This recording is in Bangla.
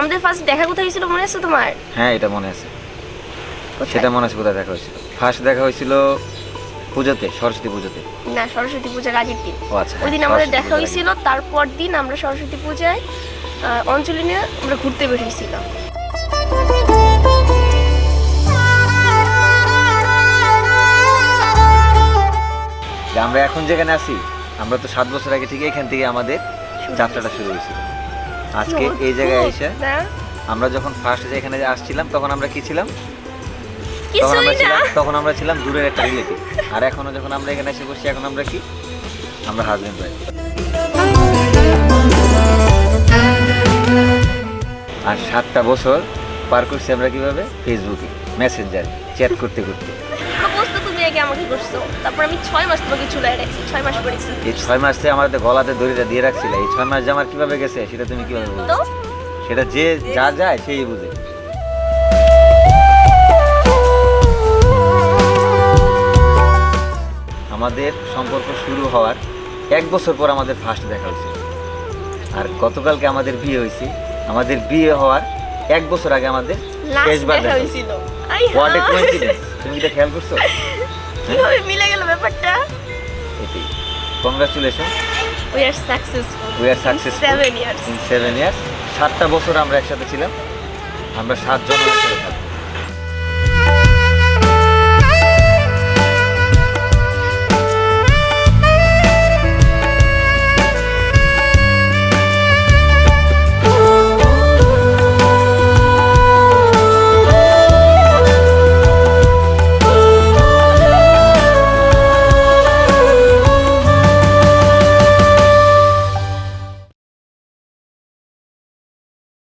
আমাদের ফার্স্ট দেখা কোথায় হয়েছিল মনে আছে তোমার? হ্যাঁ এটা মনে আছে। সেটা মনে আছে কোথায় দেখা হয়েছিল। ফার্স্ট দেখা হয়েছিল পুজোতে সরস্বতী পুজোতে। না সরস্বতী পূজার আগের দিন। ও আচ্ছা ওই দিন আমাদের দেখা হয়েছিল তারপর দিন আমরা সরস্বতী পূজায় আহ, অঞ্জলি নিয়ে আমরা ঘুরতে বেরিয়েছিলাম। যে আমরা এখন যেখানে আছি আমরা তো সাত বছর আগে ঠিক এখান থেকে আমাদের যাত্রাটা শুরু হয়েছিল। আজকে এই জায়গায় এসে আমরা যখন ফার্স্ট এখানে আসছিলাম তখন আমরা কি ছিলাম? তখন আমরা ছিলাম তখন আমরা ছিলাম দূরের একটা রিলেটিভ আর এখনও যখন আমরা এখানে এসে বসছি এখন আমরা কি? আমরা হাজবেন্ড ওয়াইফ আর সাতটা বছর পার করছি আমরা কীভাবে? ফেসবুকে মেসেঞ্জার চ্যাট করতে করতে। প্রপোজ তো আগে আমাকে করছ তারপর আমি ছয় মাস তোমাকে চুলায় রাখছি ছয় মাস করেছি এই ছয় মাসে আমাদের গলাতে দড়িটা দিয়ে রাখছিল এই ছয় মাস যে আমার কীভাবে গেছে সেটা তুমি কীভাবে বলছো সেটা যে যা যায় সেই বুঝে। আমাদের সম্পর্ক শুরু হওয়ার এক বছর পর আমাদের ফার্স্ট দেখা হয়েছে। আর গতকালকে আমাদের বিয়ে হয়েছে। আমাদের বিয়ে হওয়ার এক বছর আগে আমাদের শেষবার দেখা হয়েছিল। হোয়াট এ কোইন্সিডেন্স তুমি এটা খেয়াল করছ? কীভাবে মিলে গেল ব্যাপারটা? এটি। Congratulation we are successful we are successful seven years in seven years সাতটা বছর আমরা একসাথে ছিলাম। আমরা সাতজন একসাথে থাকব